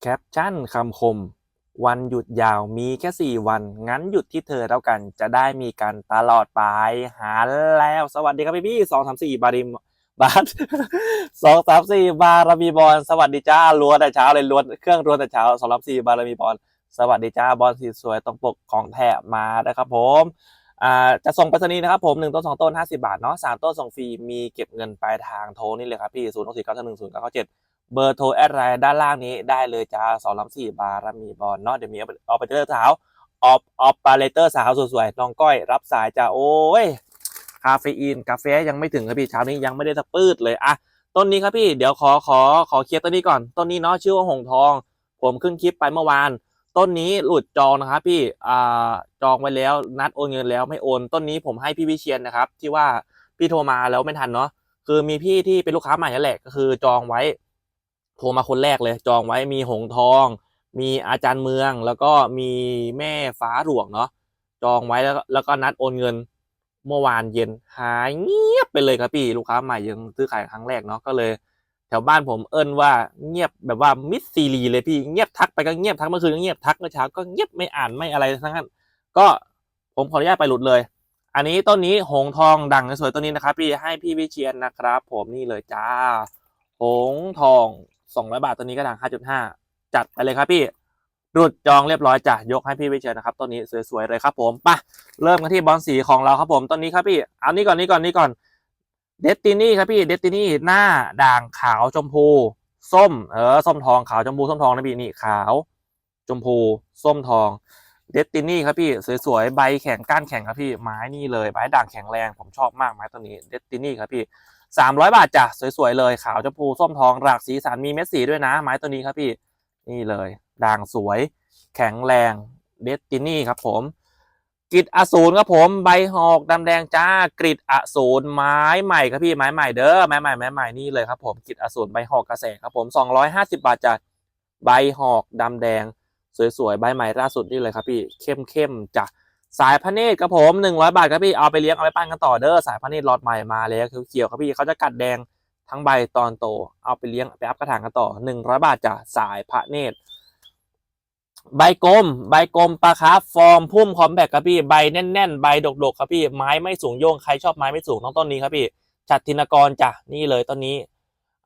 แคปชั่นคำคม วันหยุดยาวมีแค่สี่วัน งั้นหยุดที่เธอแล้วกันจะได้มีกันตลอดไป หาแล้วสวัสดีครับพี่พี่สองสามสี่บาริมบาทสองสามสี่บารมีบอลสวัสดีจ้าล้วนแต่เช้าเลยล้วนเครื่องล้วนแต่เช้าสองสามสี่บารมีบอลสวัสดีจ้าบอลสีสวยตรงปกของแถบมานะครับผมจะส่งไปรษณีย์นะครับผมหนึ่งต้นสองต้นห้าสิบาทเนาะสามต้นส่งฟรีมีเก็บเงินปลายทางโทรนี่เลยครับพี่ศูนย์หกสี่เก้าหนึ่งศูนย์เก้าเจ็ด เบอร์โทรแอดไลน์ด้านล่างนี้ได้เลยจ้าสองลำสี่บารมีบอลเนาะเดี๋ยวมีออปเปอเรเตอร์สาวออปออปเปอเรเตอร์สาวสวยๆน้องก้อยรับสายจ้าโอ้ยคาเฟอีนกาแฟยังไม่ถึงครับพี่เช้านี้ยังไม่ได้สักปืดเลยอะต้นนี้ครับพี่เดี๋ยวขอขอขอเคลียร์ต้นนี้ก่อนต้นนี้เนาะชื่อว่าหงทอง ผมขึ้นคลิปไปเมื่อวาน ต้นนี้หลุดจองนะครับพี่อ่าจองไว้แล้วนัดโอนเงินแล้วไม่โอน ต้นนี้ผมให้พี่วิเชียนนะครับ ที่ว่าพี่โทรมาแล้วไม่ทันเนาะคือมีพี่ที่เป็นลูกค้าใหม่นั่นแหละก็คือจองไว้ โทรมาคนแรกเลย จองไว้มีหงทอง มีอาจารย์เมือง แล้วก็มีแม่ฟ้าหลวงเนาะจองไว้แล้วก็แล้วก็นัดโอนเงินเมื่อวานเย็นหายเงียบไปเลยครับพี่ลูกค้าใหม่ยังซื้อขายครั้งแรกเนาะก็เลย แถวบ้านผมเอิ้นว่าเงียบแบบว่ามิดซีรีเลยพี่เงียบทักไปก็เงียบทักเมื่อคืนก็เงียบทักเมื่อเช้าก็เงียบไม่อ่านไม่อะไรทั้งนั้นก็ผมขออนุญาตไปหลุดเลย อันนี้ต้นนี้หงทองดังสวยต้นนี้นะครับ พี่ให้พี่วิเชียนนะครับ ผมนี่เลยจ้าหงทอง สองร้อยบาทตัวนี้ก็ดังห้าจุดห้าจัดไปเลยครับพี่รุดจองเรียบร้อยจ้ะยกให้พี่วิเชียนนะครับต้นนี้สวยๆเลยครับผมปะเริ่มกันที่บอลสีของเราครับผมต้นนี้ครับพี่เอานี้ก่อนนี้ก่อนนี้ก่อนเดสตินี่ครับพี่เดสตินี่หน้าด่างขาวชมพู ส้มเออส้มทองขาวชมพูส้มทองนะพี่นี่ขาวชมพูส้มทองเดสตินี่ครับพี่สวยๆใบแข็งก้านแข็งครับพี่ไม้นี่เลยไม้ด่างแข็งแรงผมชอบมากไม้ต้นนี้เดสตินี่ครับพี่ สามร้อยบาทจ้ะสวยๆเลยขาวชมพูส้มทองหลากสีสันมีเม็ดสีด้วยนะ ไม้ตัวนี้ครับพี่ นี่เลยด่างสวย แข็งแรงเดสตินี่ครับผมกริดอสูรครับผมใบหอกดำแดงจ้ากริดอสูรไม้ใหม่ครับพี่ไม้ใหม่เด้อไม้ใหม่ไม้ใหม่นี่เลยครับผมกริดอสูรใบหอกกระแสครับผมสองร้อยห้าสิบาทจ้ะใบหอกดำแดง สวยๆใบใหม่ล่าสุดนี่เลยครับพี่ เข้มๆจ้ะ สายพระเนตรครับผมหนึ่งร้อยบาทครับพี่เอาไปเลี้ยงเอาไปปั้นกันต่อเด้อสายพระเนตรลอตใหม่มาแล้วเขียวครับพี่เขาจะกัดแดงทั้งใบตอนโต เอาไปเลี้ยงไปอัพกระถางกันต่อหนึ่งร้อยบาทจ้ะสายพระเนตรใบกลม ใบกลมปลาคาร์ฟฟอร์มพุ่มคอมแบกครับพี่ใบแน่น ๆ ใบดกๆครับพี่ไม้ไม่สูงโยงใครชอบไม้ไม่สูงต้องต้นนี้ครับพี่ฉัดทินกรจ้ะนี่เลยต้นนี้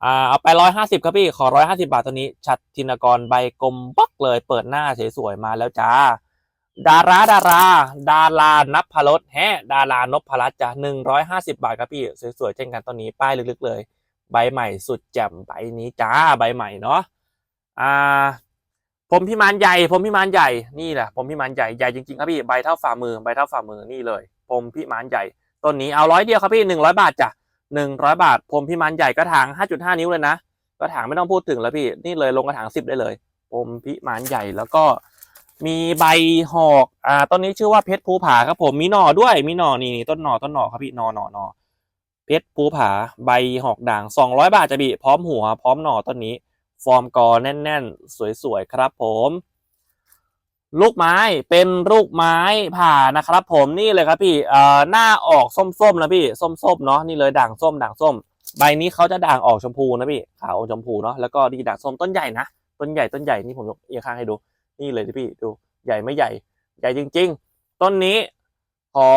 อ่าเอาไปร้อยห้าสิบครับพี่ขอร้อยห้าสิบาทตัวนี้ชัดทินกรใบกลมบักเลย เปิดหน้าสวยๆมาแล้วจ้า ดาราดารา ดารานับพลดแฮะดารานพพลัดจ้ะหนึ่งร้อยห้าสิบาทครับพี่ สวยๆเช่นกันต้นนี้ป้ายลึกๆเลย ใบใหม่สุดแจ่มใบนี้จ้าใบใหม่เนาะอ่าผมพิมานใหญ่ผมพิมานใหญ่นี่แหละผมพิมานใหญ่ใหญ่จริงๆครับพี่ใบเท่าฝ่ามือใบเท่าฝ่ามือนี่เลยผมพิมานใหญ่ต้นนี้เอาร้อยเดียวครับพี่หนึ่งร้อยบาทจ้ะหนึ่งร้อยบาทผมพิมานใหญ่กระถางห้าจุดห้านิ้วเลยนะกระถางไม่ต้องพูดถึงแล้วพี่นี่เลยลงกระถางสิบได้เลยผมพิมานใหญ่แล้วก็ มีใบหอกอ่าต้นนี้ชื่อว่าเพชรภูผาครับผมมีหน่อด้วยมีหน่อนี่ต้นหน่อต้นหน่อครับพี่หน่อหน่อหน่อเพชรภูผาใบหอกด่างสองร้อยบาทจะพี่พร้อมหัว พร้อมหน่อต้นนี้ ฟอร์มกอแน่น ๆ สวยๆครับผม ลูกไม้เป็นลูกไม้ผ่านะครับ ผมนี่เลยครับพี่เอ่อหน้าออกส้มๆนะพี่ส้มๆเนาะนี่เลยด่างส้มด่างส้ม ใบนี้เขาจะด่างออกชมพูนะพี่ขาวออกชมพูเนาะแล้วก็ดีด่างส้มต้นใหญ่นะต้นใหญ่ต้นใหญ่นี่ผมยกเอียงข้างให้ดู นี่เลยพี่ดูใหญ่ไม่ใหญ่ ใหญ่จริง ๆ ต้นนี้ขอ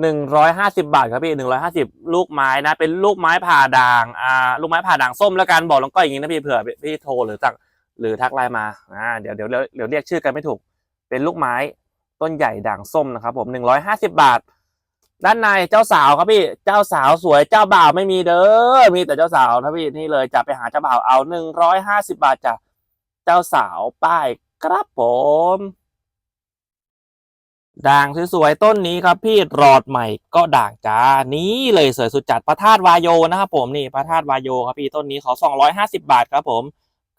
หนึ่งร้อยห้าสิบาทครับพี่หนึ่งร้อยห้าสิบลูกไม้นะ เป็นลูกไม้ผ่าด่างอ่าลูกไม้ผ่าด่างส้มแล้วกันบอกลงก็อย่างนี้นะพี่เผื่อพี่โทรหรือสั่งหรือทักไลน์มาอ่าเดี๋ยวเดี๋ยวเดี๋ยวเรียกชื่อกันไม่ถูก เป็นลูกไม้ต้นใหญ่ด่างส้มนะครับผมหนึ่งร้อยห้าสิบาท ด้านในเจ้าสาวครับพี่เจ้าสาวสวยเจ้าบ่าวไม่มีเด้อมีแต่เจ้าสาวนะพี่นี่เลยจะไปหาเจ้าบ่าวเอาหนึ่งร้อยห้าสิบาทจ้ะ เจ้าสาวป้ายครับผม ด่างสวยๆต้นนี้ครับพี่รอดใหม่ก็ด่างจ้านี้เลยสวยสุดจัดพระธาตุวายโยนะครับผมนี่พระธาตุวายโยครับพี่ต้นนี้ขอ250 บาทครับผม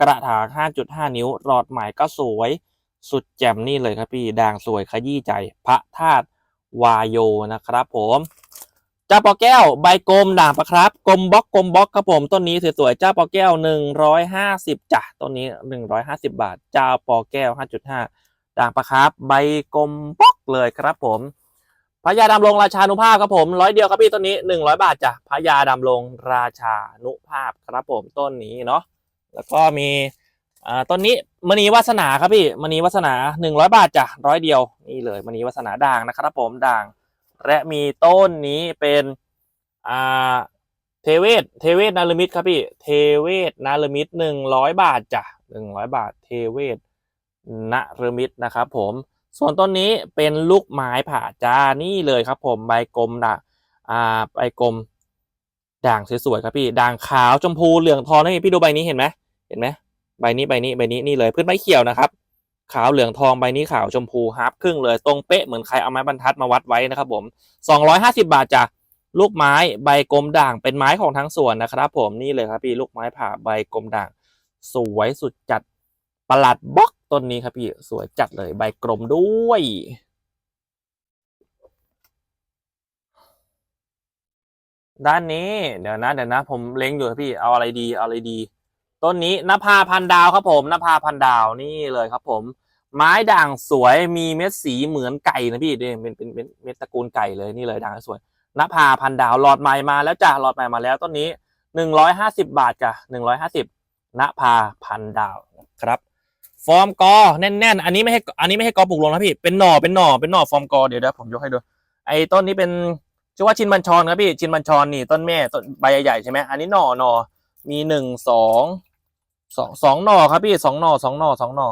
กระถาง5.5 นิ้วรอดใหม่ก็สวยสุดแจ่มนี่เลยครับพี่ด่างสวยขยี้ใจพระธาตุวายโยนะครับผม จ้าปอแก้วใบกลมด่างปะครับกลมบล็อกกลมบล็อกครับผมต้นนี้สวยๆเจ้าปอแก้ว150จ้ะต้นนี้150บาท เจ้าปอแก้ว5.5ด่างปะครับใบกลมป๊อกเลยครับผมพระยาดำรงราชานุภาพครับผมร้อยเดียวครับพี่ต้นนี้หนึ่งร้อยบาทจ้ะพระยาดำรงราชานุภาพครับผมต้นนี้เนาะแล้วก็มีอ่าต้นนี้มณีวาสนาครับพี่มณีวาสนาหนึ่งร้อยบาทจ้ะร้อยเดียวนี่เลยมณีวาสนาด่างนะครับผมด่าง และมีต้นนี้เป็นอ่าเทเวศเทเวศนารมิตครับพี่เทเวศนารมิตหนึ่งร้อยบาทจ้ะหนึ่งร้อยบาทเทเวศนารมิตนะครับผมส่วนต้นนี้เป็นลูกไม้ผ่าจ้านี่เลยครับผมใบกลมด่างอ่าใบกลม ด่างสวยๆครับพี่ด่างขาวชมพูเหลืองทองนี่พี่ดูใบนี้เห็นไหมเห็นไหมใบนี้ใบนี้ใบนี้นี่เลย พื้นไม้เขียวนะครับ ขาวเหลืองทองใบนี้ขาวชมพูฮาร์ปครึ่งเลยตรงเป๊ะเหมือนใครเอาไม้บรรทัดมาวัดไว้นะครับผม250 บาทจากลูกไม้ใบกลมด่างเป็นไม้ของทั้งสวนนะครับผมนี่เลยครับพี่ลูกไม้ผ่าใบกลมด่าง สวยสุดจัดประหลัดบล็อกต้นนี้ครับพี่สวยจัดเลยใบกลมด้วยด้านนี้เดี๋ยวนะเดี๋ยวนะ ผมเล็งอยู่ครับพี่เอาอะไรดีเอาอะไรดี ต้นนี้นภาพันดาวครับผมนภาพันดาวนี่เลยครับผม ไม้ด่างสวยมีเม็ดสีเหมือนไก่นะพี่เนี่ยเป็นเป็นเป็นเม็ดตระกูลไก่เลยนี่เลยด่างสวยนภาพันดาวหลอดใหม่มาแล้วจ้ะหลอดใหม่มาแล้วต้นนี้หนึ่งร้อยห้าสิบาทจ้ะหนึ่งร้อยห้าสิบนภาพันดาวครับฟอร์มกอแน่นๆ อันนี้ไม่ให้อันนี้ไม่ให้กอปลูกลงนะพี่เป็นหน่อเป็นหน่อเป็นหน่อฟอร์มกอเดี๋ยวเดี๋ยวผมยกให้ดูไอ้ต้นนี้เป็นชื่อว่าชินบัญชรครับพี่ชินบัญชรนี่ต้นแม่ต้นใบใหญ่ๆใช่ไหมอันนี้หน่อหน่อมีหนึ่งสอง สองสองหน่อครับพี่สองหน่อสองหน่อสองหน่อ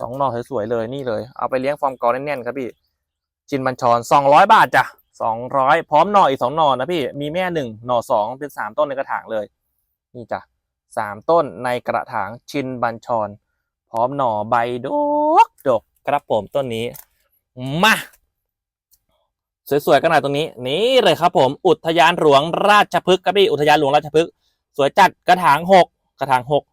สองหน่อสวยๆเลยนี่เลย เอาไปเลี้ยงฟอร์มกอแน่นๆครับพี่ชินบัญชรสองร้อยบาทจ้ะสองร้อยพร้อมหน่ออีกสองหน่อนะพี่มีแม่หนึ่งหน่อสองเป็นสามต้นในกระถางเลย นี่จ้ะสามต้นในกระถางชินบัญชร พร้อมหน่อใบดกดกครับผมต้นนี้มาสวยๆกันหน่อยตรงนี้ นี่เลยครับ ผม อุทยานหลวงราชพฤกษ์ครับพี่อุทยานหลวงราชพฤกษ์สวยจัดกระถางหกกระถางหก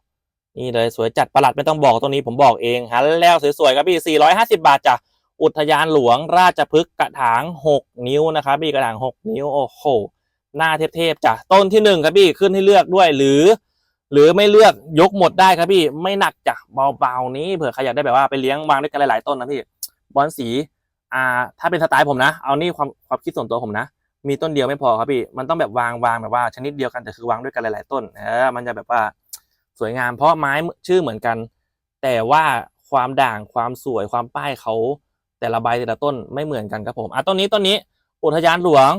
นี่เลยสวยจัดประหลัดไม่ต้องบอกตัวนี้ผมบอกเองหันแล้วสวยๆครับพี่ 450 บาทจ้ะอุทยานหลวงราชพฤกษ์กระถาง 6 นิ้วนะครับพี่กระถาง 6 นิ้วโอ้โหหน้าเทพๆจ้ะต้นที่หนึ่งครับพี่ขึ้นให้เลือกด้วยหรือ หรือไม่เลือกยกหมดได้ครับพี่ไม่หนักจ้ะเบาๆนี้เผื่อใครอยากได้แบบว่าไปเลี้ยงวางด้วยกันหลายๆต้นนะพี่บอลสีอ่า ถ้าเป็นสไตล์ผมนะ เอานี่ความความคิดส่วนตัวผมนะ มีต้นเดียวไม่พอครับพี่ มันต้องแบบวางวางแบบว่าชนิดเดียวกันแต่คือวางด้วยกันหลาย ๆ ต้นเออมันจะแบบว่า สวยงามเพราะไม้ชื่อเหมือนกัน แต่ว่าความด่างความสวยความป้ายเขาแต่ละใบแต่ละต้นไม่เหมือนกันครับผมอะต้นนี้ต้นนี้ อุทยานหลวง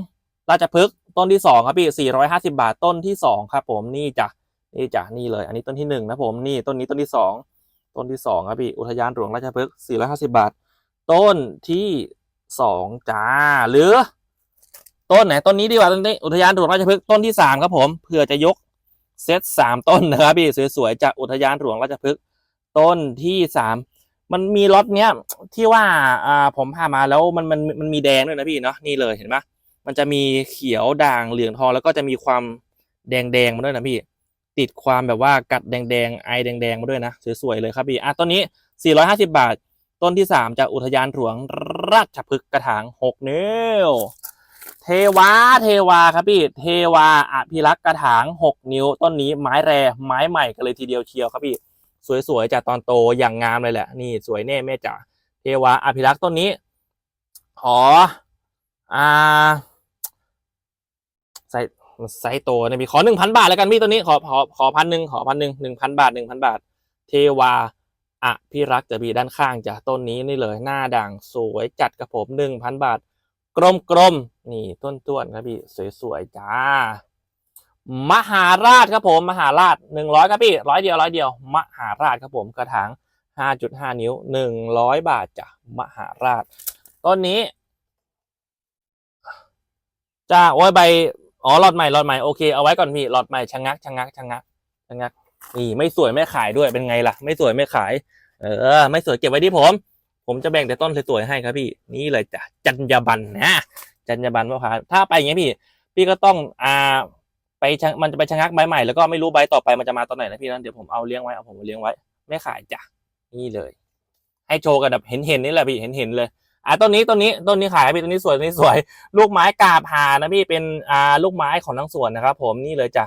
ราชพฤกษ์ต้นที่สองครับพี่ 450 บาทต้นที่สองครับผมนี่จ้ะนี่จ้ะนี่เลย อันนี้ต้นที่หนึ่งนะผมนี่ต้นนี้ต้นที่สองต้นที่สองครับพี่อุทยานหลวงราชพฤกษ์สี่ร้อยห้าสิบาท ต้นที่สองจ้าหรือ ต้นไหนต้นนี้ดีกว่าต้นนี้อุทยานหลวงราชพฤกษ์ต้นที่สามครับผมเผื่อจะยก เซตสามต้นนะครับพี่สวยๆจากอุทยานหลวงราชพฤกษ์ต้นที่สามมันมีล็อตเนี้ยที่ว่าอ่าผมพามาแล้วมันมันมันมีแดงด้วยนะพี่เนาะนี่เลยเห็นปะมันจะมีเขียวด่างเหลืองทองแล้วก็จะมีความแดงแดงๆมาด้วยนะพี่ ติดความแบบว่ากัดแดงๆไอแดงๆมาด้วยนะสวยๆเลยครับพี่อะต้นนี้ 450 บาท ต้นที่ 3 จากอุทยานหลวงราชพฤกษ์กระถาง 6 นิ้ว เทวาเทวาครับพี่ เทวาอภิรักษ์กระถาง 6 นิ้ว ต้นนี้ไม้แรไม้ใหม่กันเลยทีเดียวเชียวครับพี่ สวยๆจากตอนโตอย่างงามเลยแหละ นี่สวยแน่แม่จ๋าเทวาอภิรักษ์ต้นนี้ขออ่าใส่ไซส์โตนะพี่ขอหนึ่งพันบาทแล้วกันพี่ตัวนี้ขอขอขอพันหนึ่งขอพันหนึ่งหนึ่งพันบาทหนึ่งพันบาท เทวาอะพี่รักษ์จะพี่ด้านข้างจ้ะต้นนี้นี่เลย หน้าด่างสวยจัดกับผมหนึ่งพันบาท กลมกลมๆนี่ต้นต้นครับพี่สวยๆจ้ามหาราชครับผม มหาราชหนึ่งร้อยครับพี่ร้อยเดียวร้อยเดียว มหาราชครับผมกระถางห้าจุดห้านิ้วหนึ่งร้อยบาทจ้ะมหาราชต้นนี้จ้าโอ้ยใบอ๋อหลอดใหม่หลอดใหม่โอเคเอาไว้ก่อนพี่หลอดใหม่ชะงักชะงักชะงักชะงักนี่ไม่สวยไม่ขายด้วยเป็นไงล่ะ ไม่สวยไม่ขาย เออ ไม่สวยเก็บไว้ที่ผม ผมจะแบ่งแต่ต้นสวยๆให้ครับพี่ นี่เลยจ้ะจัญญาบันนะจัญญาบันมะพร้าวถ้าไปอย่างเงี้ยพี่ พี่ก็ต้องอ่าไปมันจะไปชะงักใบใหม่แล้วก็ไม่รู้ใบต่อไปมันจะมาตอนไหนนะพี่นะเดี๋ยวผมเอาเลี้ยงไว้เอาผมเอาเลี้ยงไว้ ไม่ขายจ้ะนี่เลย ให้โชว์กันแบบเห็นเห็นๆนี่แหละพี่เห็นเห็นๆเลยอะต้นนี้ต้นนี้ต้นนี้ขายพี่ต้นนี้สวยต้นนี้สวย ลูกไม้กาบหานะพี่เป็นอ่าลูกไม้ของทั้งสวนนะครับ ผมนี่เลยจ้ะ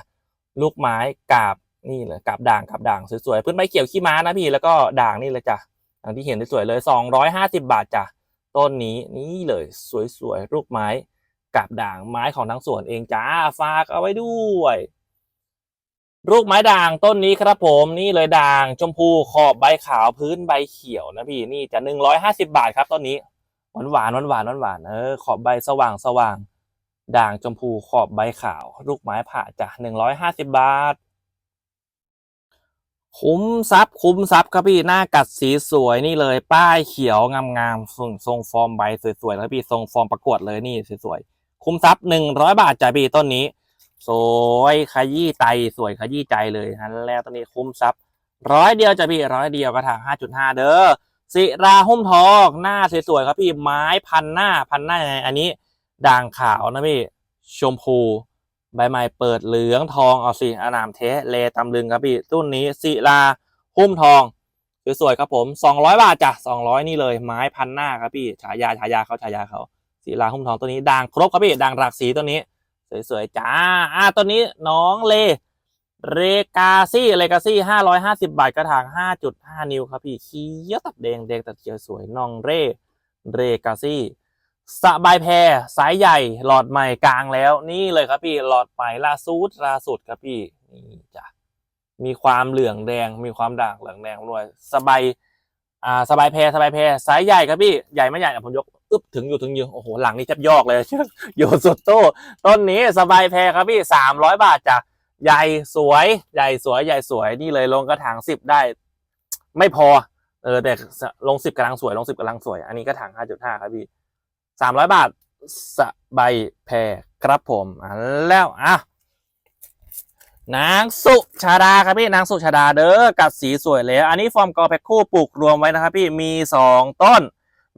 ลูกไม้กาบนี่เลยกาบด่างกาบด่างสวยๆพื้นไม้เขียวขี้ม้านะพี่แล้วก็ด่างนี่เลยจ้ะ อย่างที่เห็นสวยๆเลยสองร้อยห้าสิบาทจ้ะต้นนี้นี่เลยสวยๆลูกไม้กาบด่างไม้ของทั้งสวนเองจ้าฝากเอาไว้ด้วยลูกไม้ด่างต้นนี้ครับผมนี่เลยด่างชมพูขอบใบขาวพื้นใบเขียวนะพี่นี่จะหนึ่งร้อยห้าสิบาทครับต้นนี้หวานหวานหวานหวานหวานหวานเออขอบใบสว่างสว่าง ด่างชมพูขอบใบขาว ลูกไม้ผ่าจ้ะหนึ่งร้อยห้าสิบบาท คุ้มทรัพย์คุ้มทรัพย์ครับพี่หน้ากัดสีสวยนี่เลย ป้ายเขียวงามๆทรงทรงฟอร์มใบสวยๆแล้วพี่ทรงฟอร์มประกวดเลยนี่สวยๆคุ้มทรัพย์หนึ่งร้อยบาทจ้ะพี่ต้นนี้ สวยขยี้ใจสวยขยี้ใจเลยฮันแล้วตอนนี้คุ้มทรัพย์ร้อยเดียวจะพี่ร้อยเดียวกระถางห้าจุดห้าเด้อสิราหุ้มทองหน้าสวยๆครับพี่ไม้พันหน้าพันหน้ายังไงอันนี้ ด่างขาวนะพี่ชมพู ใบไม้เปิดเหลืองทองเอาสิอนามเทะเลตำลึงครับพี่ตุ้นนี้ศิลาหุ้มทองสวยๆครับผมสองร้อยบาทจ้ะสองร้อยนี่เลยไม้พันหน้าครับพี่ฉายาฉายาเขาฉายาเขาศิลาหุ้มทองตัวนี้ด่างครบครับพี่ด่างหลากสีตัวนี้ สวยๆจ้าอ่าตัวนี้น้องเลเรกาซี่เรกาซี่ห้าร้อยห้าสิบาทกระถางห้าจุดห้านิ้วครับพี่เขียวตัดแดงแดงตัดเขียวสวยน้องเรเรกาซี่ สบายแพรสายใหญ่หลอดใหม่กลางแล้ว นี่เลยครับพี่หลอดใหม่ล่าสุดล่าสุดครับพี่นี่จ้ะมีความเหลืองแดง มีความด่างเหลืองแดงด้วยสบายอ่าสบายแพรสบายแพรสายใหญ่ครับพี่ใหญ่ไม่ใหญ่ผมยกอึบถึงอยู่ถึงอยู่โอ้โหหลังนี่แทบยอกเลยอยู่สุดโต้ต้นนี้สบายแพรครับพี่สามร้อยบาทจ้ะใหญ่สวยใหญ่สวยใหญ่สวยนี่เลยลงกระถางสิบได้ ไม่พอเออแต่ลงสิบกำลังสวยลงสิบกำลังสวย อันนี้กระถางห้าจุดห้าครับพี่ สามร้อยบาทสบายแพรครับผมอะแล้วอะนางสุชาดาครับพี่นางสุชาดาเด้อกัดสีสวยแล้ว อันนี้ฟอร์มกอแพ็คคู่ปลูกรวมไว้นะครับพี่มีสองต้น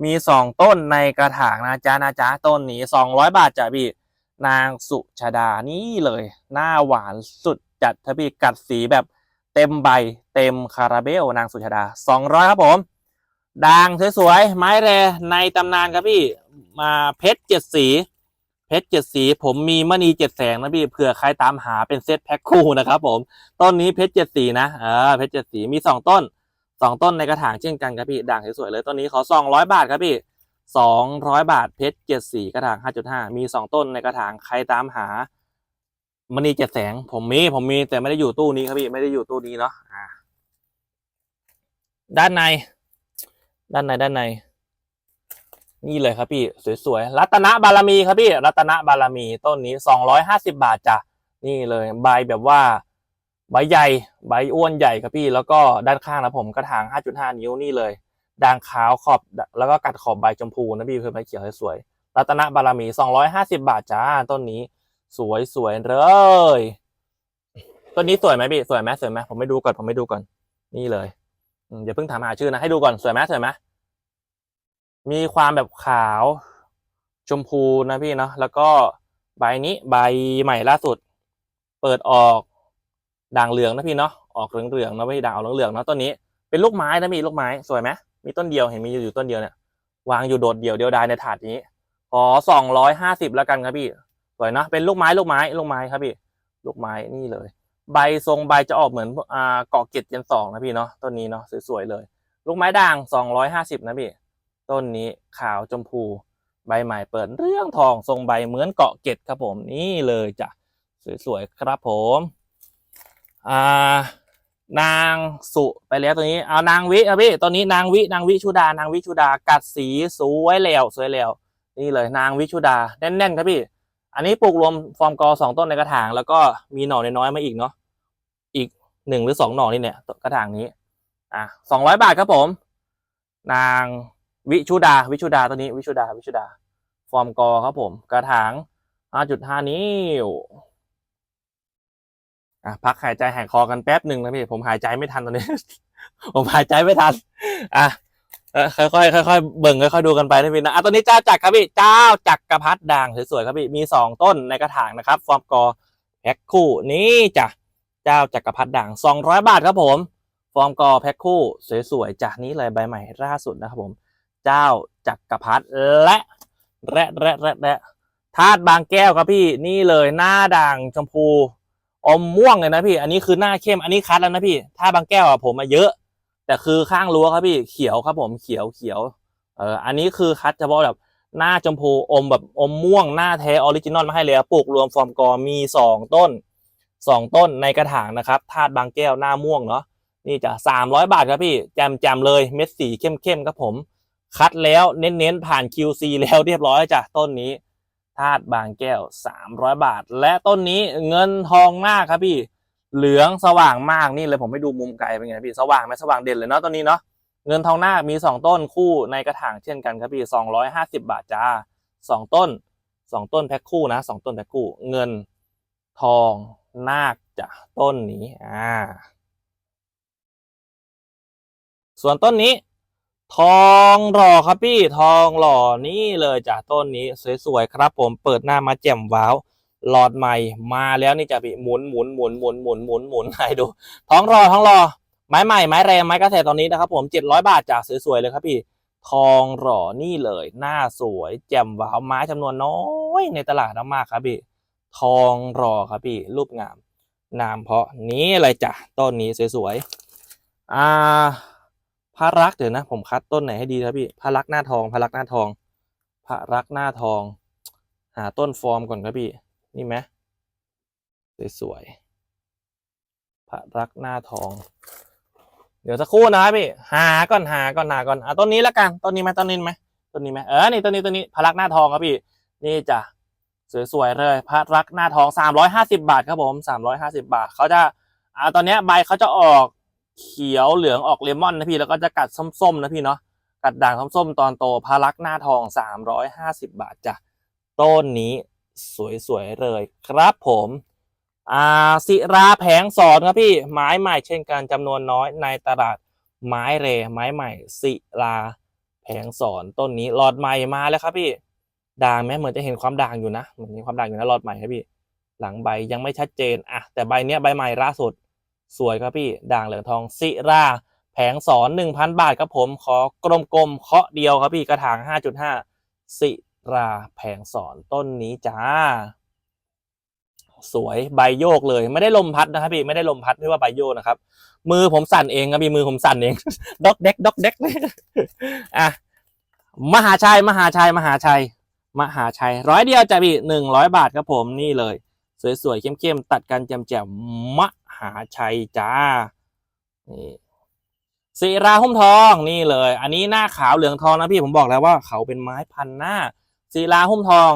มีสองต้นในกระถางนะจ๊ะนะจ๊ะต้นนี้สองร้อยบาทจ้ะพี่นางสุชาดานี่เลย หน้าหวานสุดจัดถ้าพี่กัดสีแบบเต็มใบเต็มคาราเบลนางสุชาดาสองร้อยครับผมด่างสวยๆไม้แรในตำนานครับพี่ มาเพชรเจ็ดสี เพชรเจ็ดสี ผมมีมณีเจ็ดแสงนะพี่เผื่อใครตามหาเป็นเซตแพ็คคู่นะครับผมต้นนี้เพชรเจ็ดสีนะเออเพชรเจ็ดสีมีสองต้นสองต้นในกระถางเช่นกันครับพี่ด่างสวยๆเลยต้นนี้ขอสองร้อยบาทครับพี่สองร้อยบาทเพชรเจ็ดสีกระถางห้าจุดห้ามีสองต้นในกระถางใครตามหามณีเจ็ดแสง ผมมีผมมีแต่ไม่ได้อยู่ตู้นี้ครับพี่ไม่ได้อยู่ตู้นี้เนาะด้านใน ด้านในด้านใน นี่เลยครับพี่สวยๆรัตนบารมีครับพี่รัตนบารมีต้นนี้สองร้อยห้าสิบาทจ้ะนี่เลยใบแบบว่าใบใหญ่ใบอ้วนใหญ่ครับพี่ แล้วก็ด้านข้างนะผมกระถาง 5.5 นิ้วนี่เลยด่างขาวขอบแล้วก็กัดขอบใบชมพูนะพี่เพื่อใบเขียวสวยรัตนบารมี 250 บาทจ้าต้นนี้ สวยสวยเลยต้นนี้สวยไหมพี่สวยไหมสวยไหมผมไม่ดูก่อนผมไม่ดูก่อน นี่เลยอย่าเพิ่งถามหาชื่อนะให้ดูก่อนสวยไหมสวยไหม มีความแบบขาวชมพูนะพี่เนาะแล้วก็ใบนี้ใบใหม่ล่าสุด เปิดออกด่างเหลืองนะพี่เนาะออกเหลืองๆนะไม่ใช่ด่างออกเหลืองๆเนาะต้นนี้เป็นลูกไม้นะพี่ลูกไม้สวยไหมมีต้นเดียวเห็นมีอยู่ต้นเดียวเนี่ยวางอยู่โดดเดี่ยวเดียวดายในถาดนี้ขอสองร้อยห้าสิบแล้วกันครับพี่สวยเนาะเป็นลูกไม้ลูกไม้ลูกไม้ครับพี่ลูกไม้นี่เลย ใบทรงใบจะออกเหมือนอ่าเกาะเกล็ดเจนสองนะพี่เนาะต้นนี้เนาะสวยๆเลย ลูกไม้ด่างสองร้อยห้าสิบนะพี่ ต้นนี้ขาวชมพู ใบใหม่เปิดเรื่องทองทรงใบเหมือนเกาะเกล็ดครับผมนี่เลยจ้ะสวยๆครับผมอ่านางสุไปแล้วตัวนี้เอานางวิครับพี่ตอนนี้นางวินางวิชุดานางวิชุดากัดสีสวยแล้วสวยแล้วนี่เลยนางวิชุดาแน่นๆครับพี่ อันนี้ปลูกรวมฟอร์มกอสองต้นในกระถาง แล้วก็มีหน่อน้อยๆมาอีกเนาะอีกหนึ่งหรือสองหน่อนี่เนี่ยกระถางนี้อะสองร้อยบาทครับผม นาง วิชุดา วิชุดาตัวนี้วิชุดา วิชุดา ฟอร์มกอครับผม กระถางห้าจุดห้านิ้วอะพักหายใจหายคอกันแป๊บหนึ่งนะพี่ ผมหายใจไม่ทันตอนนี้ ผมหายใจไม่ทัน อะเออค่อยๆค่อยๆเบิ่งค่อยๆดูกันไปนะพี่นะอะตัวนี้เจ้าจักรครับพี่ เจ้าจักรพัดด่างสวยๆครับพี่ มีสองต้นในกระถางนะครับ ฟอร์มกอแพ็คคู่นี่จ้ะ เจ้าจักรพัดด่างสองร้อยบาทครับผม ฟอร์มกอแพ็คคู่สวยๆจากนี้เลยใบใหม่ล่าสุดนะครับผม เจ้าจักรพัดและและและและและธาตุบางแก้วครับพี่นี่เลยหน้าด่างชมพูอมม่วงเลยนะพี่ อันนี้คือหน้าเข้มอันนี้คัดแล้วนะพี่ถ้าบางแก้วอะผมมาเยอะ แต่คือข้างรั้วครับพี่เขียวครับผมเขียวเขียวเอออันนี้คือคัดเฉพาะแบบหน้าชมพูอมแบบอมม่วงหน้าแท้ออริจินอลมาให้เลยปลูกรวมฟอร์มกอมีสองต้นสองต้นในกระถางนะครับธาตุบางแก้วหน้าม่วงเนาะนี่จะสามร้อยบาทครับพี่แจมแจมเลยเม็ดสีเข้มๆครับผม คัดแล้วเน้นๆผ่าน QC แล้วเรียบร้อยจ้ะต้นนี้ธาตุบางแก้ว 300 บาท และต้นนี้เงินทองมากครับพี่ เหลืองสว่างมากนี่เลยผมไปดูมุมไกลเป็นไงพี่สว่างไหมสว่างเด่นเลยเนาะต้นนี้เนาะเงินทองนาคมีสองต้นคู่ในกระถางเช่นกันครับพี่ 250 บาทจ้าสองต้นสองต้นแพ็คคู่นะสองต้นแพ็คคู่ เงินทองนาคจ้ะต้นนี้อ่าส่วนต้นนี้ ทองหล่อครับพี่ทองหล่อนี่เลยจ้ะต้นนี้สวยๆครับ ผมเปิดหน้ามาแจ่มว้าวหลอดใหม่มาแล้วนี่จ้ะพี่หมุนหมุนหมุนหมุนหมุนหมุนหมุนให้ดูทองหล่อทองหล่อไม้ใหม่ไม้แรงไม้กระแสตอนนี้นะครับ ผมเจ็ดร้อยบาทจ้ะสวยๆเลยครับพี่ทองหล่อนี่เลย หน้าสวย แจ่มว้าวไม้จำนวนน้อยในตลาดมากครับพี่ทองหล่อครับพี่รูปงามนามเพราะนี้เลยจ้ะต้นนี้สวยๆอ่า พระรักเดี๋ยวนะ ผมคัดต้นไหนให้ดีครับพี่พระรักหน้าทองพระรักหน้าทองพระรักหน้าทอง หาต้นฟอร์มก่อนครับพี่นี่ไหมสวยๆพระรักหน้าทอง เดี๋ยวสักครู่นะครับพี่หาก่อนหาก่อนหาก่อนอะต้นนี้ละกันต้นนี้ไหมต้นนี้ไหมต้นนี้ไหมเออนี่ต้นนี้ต้นนี้พระรักหน้าทองครับพี่นี่จ้ะสวยๆเลยพระรักหน้าทองสามร้อยห้าสิบาทครับผมสามร้อยห้าสิบาทเขาจะอ่าตอนนี้ใบเขาจะออก เขียวเหลืองออกเลมอนนะพี่แล้วก็จะกัดส้มๆนะพี่เนาะกัดด่างส้มๆตอนโตพารักหน้าทองสามร้อยห้าสิบบาทจ้ะต้นนี้สวยๆเลยครับผมอ่าศิราแผงสอนครับพี่ไม้ใหม่เช่นกันจำนวนน้อยในตลาดไม้เรไม้ใหม่ศิราแผงสอนต้นนี้หลอดใหม่มาแล้วครับพี่ด่างไหมเหมือนจะเห็นความด่างอยู่นะเหมือนมีความด่างอยู่นะหลอดใหม่ครับพี่ หลังใบยังไม่ชัดเจนอะแต่ใบเนี้ยใบใหม่ล่าสุด สวยครับพี่ด่างเหลืองทองศิราแผงสอนหนึ่งพันบาทครับผมขอกลมๆเคาะเดียวครับพี่กระถางห้าจุดห้าศิราแผงสอนต้นนี้จ้า สวยใบโยกเลย ไม่ได้ลมพัดนะครับพี่ไม่ได้ลมพัดไม่ว่าใบโยกนะครับ มือผมสั่นเองครับพี่มือผมสั่นเองด็อกเด็กด็อกเด็กอะมหาชัยมหาชัยมหาชัยมหาชัยร้อยเดียวจ้ะพี่หนึ่งร้อยบาทครับผมนี่เลย สวยๆเข้มๆตัดกันแจ่มๆม หาชัยจ้า นี่ศิราหุ้มทองนี่เลย อันนี้หน้าขาวเหลืองทองนะพี่ผมบอกแล้วว่าเขาเป็นไม้พันหน้าศิราหุ้มทอง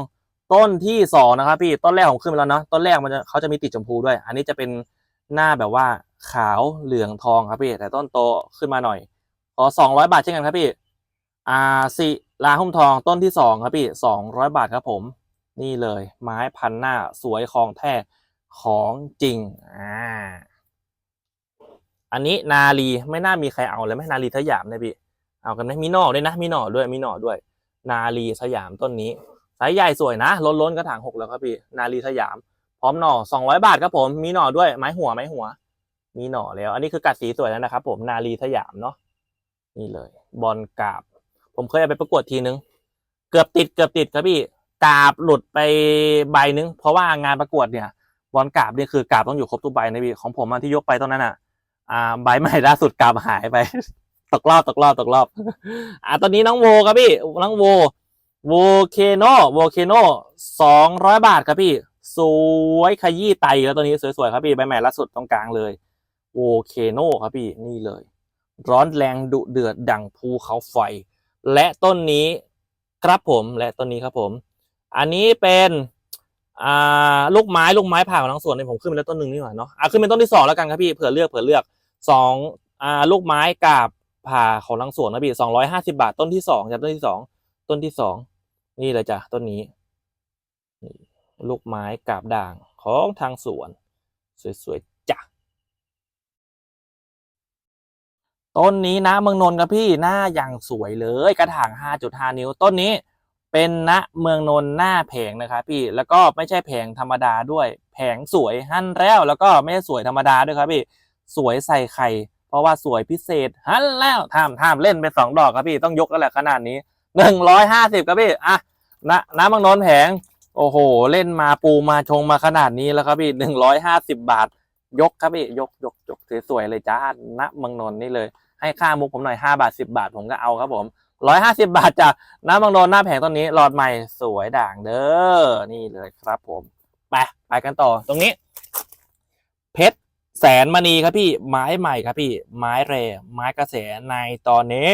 ต้นที่สองนะครับพี่ต้นแรกผมขึ้นไปแล้วเนาะต้นแรกมันจะเขาจะมีติดชมพูด้วย อันนี้จะเป็นหน้าแบบว่าขาวเหลืองทองครับพี่แต่ต้นโตขึ้นมาหน่อยขอสองร้อยบาทเช่นกันครับพี่อ่าศิราหุ้มทองต้นที่สองครับพี่สองร้อยบาทครับผม นี่เลย ไม้พันหน้าสวยของแท้ ของจริง อ่า อันนี้นาลีไม่น่ามีใครเอาเลยไหมนาลีสยามนี่ยพี่ เอากันไหมมีหน่อด้วยนะ มีหน่อด้วย มีหน่อด้วย นาลีสยามต้นนี้ไซส์ใหญ่สวยนะล้นล้นๆกระถางหกแล้วครับพี่ นาลีสยาม พร้อมหน่อสองร้อยบาทครับผม มีหน่อด้วย ไม้หัว ไม้หัว มีหน่อแล้ว อันนี้คือกัดสีสวยแล้วนะครับ ผม นาลีสยามเนาะ นี่เลย บอลกาบ ผมเคยเอาไปประกวดทีนึง เกือบติด เกือบติดครับพี่ กาบหลุดไปใบนึง เพราะว่างานประกวดเนี่ย บอลกาบเนี่ยคือกาบต้องอยู่ครบทุกใบในะพี่ของผมอะที่ยกไปตอนนั้นอะอ่าใบใหม่ล่าสุดกาบหายไป ตกรอบตกรอบตกรอบ อ่าตอนนี้น้องโวครับพี่น้องโวโวเคโนโวเคโนสองร้อยบาทครับพี่ สวยขยี้ไตแล้วตัวนี้สวยๆครับพี่ใบใหม่ล่าสุดตรงกลางเลยโวเคโนครับพี่นี่เลย ร้อนแรงดุเดือดดังภูเขาไฟ และต้นนี้ครับผมและต้นนี้ครับผม อันนี้เป็น อ่าลูกไม้ลูกไม้ผ่าของทั้งส่วนเนี่ยผมขึ้นไปแล้วต้นหนึ่งนี่หว่าเนาะอะขึ้นเป็นต้นที่สองแล้วกันครับพี่เผื่อเลือกเผื่อเลือกสองอ่าลูกไม้กาบผ่าของทั้งส่วนนะพี่สองร้อยห้าสิบาทต้นที่สองจ้ะต้นที่สองต้นที่สองนี่เลยจ้ะต้นนี้ลูกไม้กาบด่างของทางสวน สวยๆจ้ะต้นนี้นะเมืองนนท์ครับพี่หน้าอย่างสวยเลยกระถางห้าจุดห้านิ้วต้นนี้ เป็นณเมืองนนท์หน้าแผงนะครับพี่แล้วก็ไม่ใช่แผงธรรมดาด้วย แผงสวยหั่นแล้ว แล้วก็ไม่ใช่สวยธรรมดาด้วยครับพี่สวยใส่ไข่เพราะว่าสวยพิเศษหั่นแล้วทำทำเล่นไปสองดอกครับพี่ต้องยกแล้วแหละขนาดนี้หนึ่งร้อยห้าสิบครับพี่อะณน้ำเมืองนนท์แผงโอ้โห เล่นมาปูมาชงมาขนาดนี้แล้วครับพี่หนึ่งร้อยห้าสิบบาท ยกครับพี่ยกยกยกสวยๆเลยจ้าณเมืองนนท์นี่เลย ให้ค่ามุกผมหน่อยห้าบาทสิบาทผมก็เอาครับผม ร้อยห้าสิบาทจ้ะน้ำบางโดนหน้าแผงต้นนี้หลอดใหม่สวยด่างเด้อนี่เลยครับผมไปไปกันต่อตรงนี้ เพชรแสนมณีครับพี่ไม้ใหม่ครับพี่ ไม้แร่ไม้กระแสในตอนนี้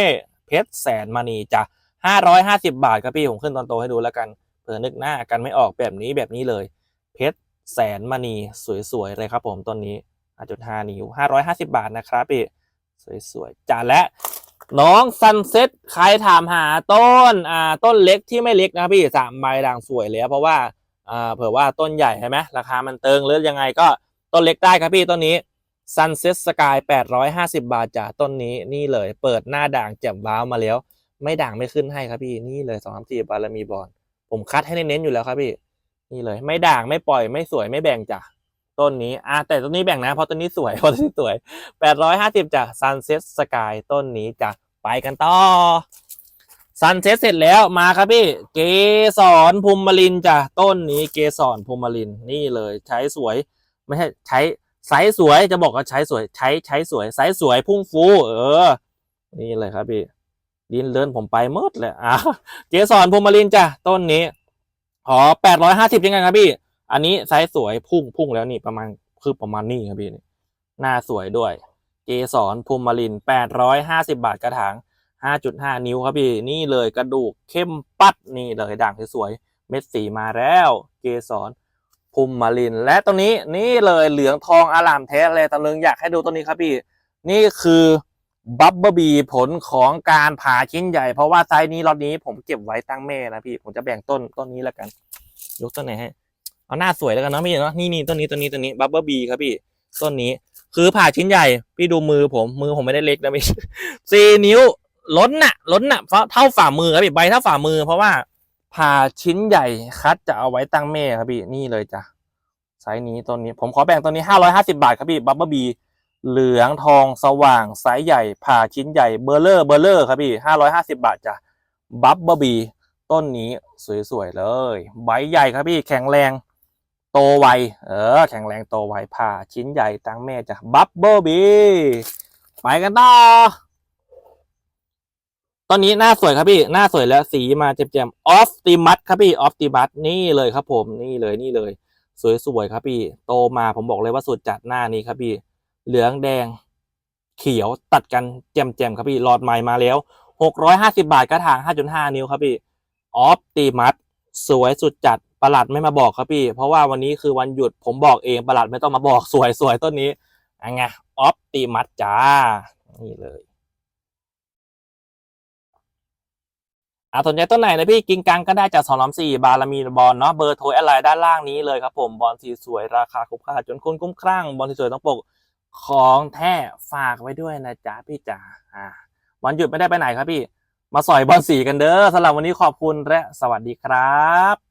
เพชรแสนมณีจะห้าร้อยห้าสิบาทครับพี่ผมขึ้นตอนโตให้ดูแล้วกันเผื่อนึกหน้ากันไม่ออกแบบนี้แบบนี้เลย เพชรแสนมณีสวยๆเลยครับผมต้นนี้5.5นิ้ว550 บาทนะครับพี่สวยๆจ้าและ น้องซันเซ็ตใครถามหาต้นอ่าต้นเล็กที่ไม่เล็กนะพี่สามใบด่างสวยเลยเพราะว่าอ่าเผื่อว่าต้นใหญ่ใช่ไหมราคามันเติงหรือยังไงก็ต้นเล็กได้ครับพี่ต้นนี้ Sunset Sky 850 บาทจ้ะต้นนี้นี่เลยเปิดหน้าด่างแจ่มว้าวมาแล้ว ไม่ด่างไม่ขึ้นให้ครับพี่นี่เลย2 3 4บารมีบอลผมคัดให้เน้นๆอยู่แล้วครับพี่ นี่เลย ไม่ด่างไม่ปล่อยไม่สวยไม่แบ่งจ้ะ ต้นนี้อะแต่ต้นนี้แบ่งนะ เพราะต้นนี้สวยเพราะต้นนี้สวย 850จ้ะ Sunset Sky ต้นนี้จ้ะไปกันต่อ Sunset เสร็จแล้วมาครับพี่ เกสรภูมิลินจ้ะต้นนี้เกสรภูมิลินนี่เลยใช้สวย ไม่ใช่ใช้ไซส์สวยจะบอกว่าใช้สวยใช้ใช้สวยไซส์สวยพุ่งฟู เออ นี่เลยครับพี่ดินเลินผมไปหมดเลยอะเกสรภูมิลินจ้ะต้นนี้อ๋อแปดร้อยห้าสิบยังไงครับพี่ อันนี้ไซส์สวยพุ่งพุ่งแล้วนี่ประมาณคือประมาณนี้ครับพี่หน้าสวยด้วย เกสรภูมิลินแปดร้อยห้าสิบาทกระถางห้าจุดห้านิ้วครับพี่นี่เลยกระดูกเข้มปัดนี่เลยด่างสวยเม็ดสีมาแล้ว เกสรภูมิลิน และตรงนี้นี่เลยเหลืองทองอลามแท้เลยตะลึงอยากให้ดูตัวนี้ครับพี่ นี่คือบับเบิลบีผลของการผ่าชิ้นใหญ่ เพราะว่าไซส์นี้รอบนี้ผมเก็บไว้ตั้งแม่นะพี่ ผมจะแบ่งต้นต้นนี้แล้วกัน ยกต้นไหนให้ เอาหน้าสวยแล้วกันเนาะพี่เนาะนี่นี่ต้นนี้ต้นนี้ต้นนี้บับเบิลบีครับพี่ต้นนี้คือผ่าชิ้นใหญ่ พี่ดูมือผมมือผมไม่ได้เล็กนะพี่สี่นิ้วล้นน่ะล้นน่ะเท่าฝ่ามือครับพี่ใบเท่าฝ่ามือ เพราะว่าผ่าชิ้นใหญ่คัดจะเอาไว้ตั้งแม่ครับพี่นี่เลยจ้ะไซส์นี้ต้นนี้ผมขอแบ่งต้นนี้ห้าร้อยห้าสิบาทครับพี่บับเบิลบีเหลืองทองสว่างไซส์ใหญ่ ผ่าชิ้นใหญ่เบอร์เลอร์เบอร์เลอร์ครับพี่ห้าร้อยห้าสิบาทจ้ะบับเบิลบีต้นนี้สวยๆเลย ใบใหญ่ครับพี่แข็งแรง โตไว เออ แข็งแรงโตไวผ่าชิ้นใหญ่ตั้งแม่จ้ะบับเบิลบีไปกันต่อตอนนี้หน้าสวยครับพี่ หน้าสวยแล้วสีมาแจ่มๆออฟติมัสครับพี่ออฟติมัสนี่เลยครับ ผมนี่เลยนี่เลย สวยๆครับพี่ โตมาผมบอกเลยว่าสุดจัดหน้านี้ครับพี่ เหลืองแดง เขียวตัดกันแจ่มๆครับพี่หลอดใหม่มาแล้วหกร้อยห้าสิบาทกระถางห้าจุดห้านิ้วครับพี่ออฟติมัสสวยสุดจัด ประหลัดไม่มาบอกครับพี่ เพราะว่าวันนี้คือวันหยุดผมบอกเองประหลัดไม่ต้องมาบอกสวยสวยต้นนี้อันไงออฟติมัสจ้า นี่เลยอ่าสนใจต้นไหนนะพี่กิงกังก็ได้จากสองล้สี่บาลามีบอลเนาะเบอร์โทรอะไรด้านล่างนี้เลยครับผมบอลสีสวยราคาคุ้มค่าจนคุณคุ้มครั่งบอลสีสวยต้องปกของแท้ฝากไว้ด้วยนะจ๊ะพี่จ๋าอ่าวันหยุดไม่ได้ไปไหนครับพี่ มาสอยบอลสีกันเด้อสำหรับวันนี้ขอบคุณและสวัสดีครับ